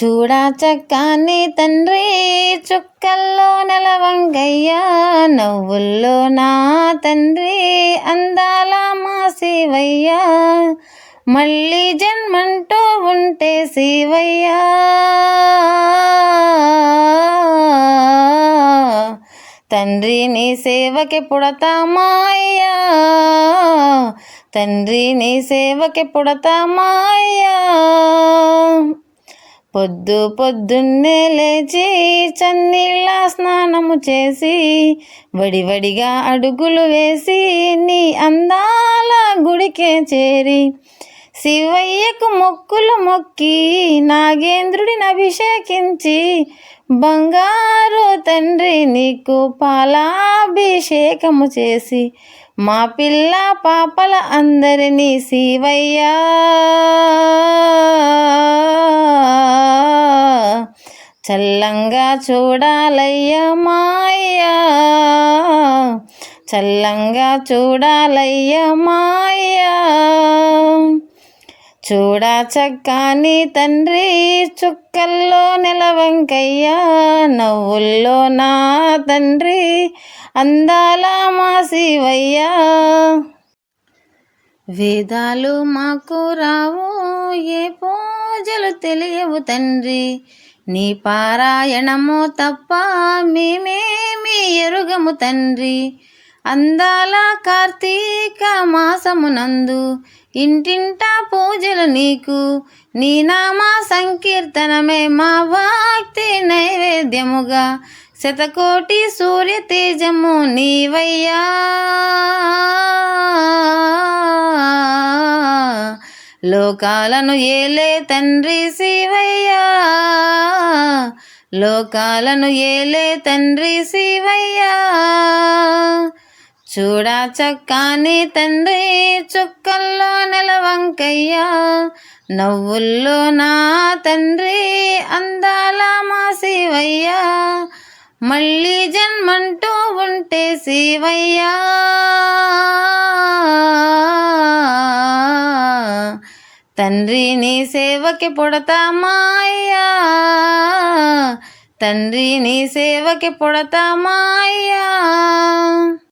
చూడా చక్కని తండ్రి చుక్కల్లో నెలవంగయ్య నవ్వుల్లో నా తండ్రి అందాల మా శివయ్యా మళ్ళీ జన్మంటూ ఉంటే శివయ్యా తండ్రి నీ సేవకి పుడతామాయ్యా తండ్రి నీ సేవకి పుడతామాయ్యా పొద్దు పొద్దున్నే లేచి చన్నీళ్ళ స్నానము చేసి వడివడిగా అడుగులు వేసి నీ అందాల గుడికే చేరి శివయ్యకు మొక్కులు మొక్కి నాగేంద్రుడిని అభిషేకించి బంగారు తండ్రి నీకు పాలాభిషేకము చేసి మా పిల్ల పాపల అందరినీ శివయ్యా. చల్లంగా చూడాలయ్యా మాయ్యా చల్లంగా చూడాలయ్యా మాయ్యా చూడా చక్కని తండ్రి చుక్కల్లో నిలవంకయ్యా నవ్వుల్లో నా తండ్రి అందాల మా శివయ్యా వేదాలు మాకు రావు ఏ పూజలు తెలియవు తండ్రి. నీ పారాయణము తప్ప మేమేమి ఎరుగము తండ్రి. అందాల కార్తీక మాసమునందు ఇంటింటా పూజలు నీకు. నీ నామా సంకీర్తనమే మా భక్తి నైవేద్యముగా. శతకోటి సూర్య తేజము నీవయ్యా. లోకాలను ఏలే తండ్రి శివయ్యా. లోకాలను ఏలే తండ్రి శివయ్యా. చూడా చక్కని తండ్రి చుక్కల్లో నెలవంకయ్యా. నవ్వుల్లో నా తండ్రి అందాల మా శివయ్యా. మళ్ళీ జన్మంటూ ఉంటే శివయ్యా. తండ్రి నీ సేవకి పుడతామాయ్యా. తండ్రి నీ సేవకి పుడతామాయ్యా.